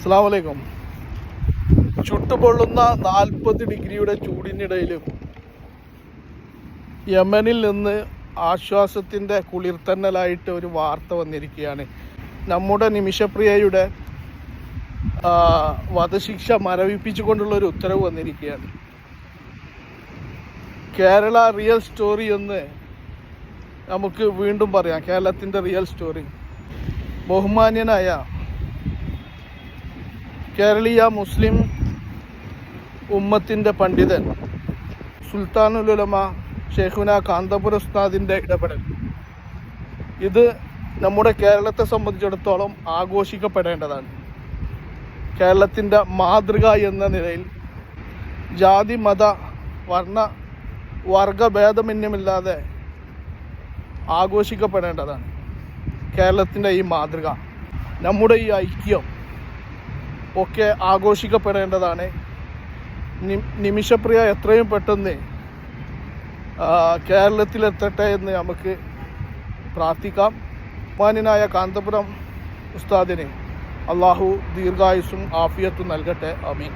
അസ്സാം വലൈക്കും ചുട്ടുപൊള്ളുന്ന നാൽപ്പത് ഡിഗ്രിയുടെ ചൂടിനിടയിലും യമനിൽ നിന്ന് ആശ്വാസത്തിന്റെ കുളിർത്തന്നലായിട്ട് ഒരു വാർത്ത വന്നിരിക്കുകയാണ്. നമ്മുടെ നിമിഷപ്രിയയുടെ വധശിക്ഷ മരവിപ്പിച്ചുകൊണ്ടുള്ള ഒരു ഉത്തരവ് വന്നിരിക്കുകയാണ്. കേരള റിയൽ സ്റ്റോറി എന്ന് നമുക്ക് വീണ്ടും പറയാം. കേരളത്തിന്റെ റിയൽ സ്റ്റോറി. ബഹുമാന്യനായ കേരളീയ മുസ്ലിം ഉമ്മത്തിന്റെ പണ്ഡിതൻ സുൽത്താനുലുലമ ഷെയ്ഖുന കാന്തപുര ഉസ്താദിന്റെ ഇടപെടൽ. ഇത് നമ്മുടെ കേരളത്തെ സംബന്ധിച്ചിടത്തോളം ആഘോഷിക്കപ്പെടേണ്ടതാണ്. കേരളത്തിന്റെ മാതൃക എന്ന നിലയിൽ ജാതി മത വർണ വർഗഭേദമന്യമില്ലാതെ ആഘോഷിക്കപ്പെടേണ്ടതാണ് കേരളത്തിന്റെ ഈ മാതൃക. നമ്മുടെ ഈ ഐക്യം ഒക്കെ ആഘോഷിക്കപ്പെടേണ്ടതാണ്. നിമിഷപ്രിയ എത്രയും പെട്ടെന്ന് കേരളത്തിലെത്തട്ടെ എന്ന് നമുക്ക് പ്രാർത്ഥിക്കാം. മാന്യനായ കാന്തപുരം ഉസ്താദിന് അള്ളാഹു ദീർഘായുസും ആഫിയത്തും നൽകട്ടെ. അമീൻ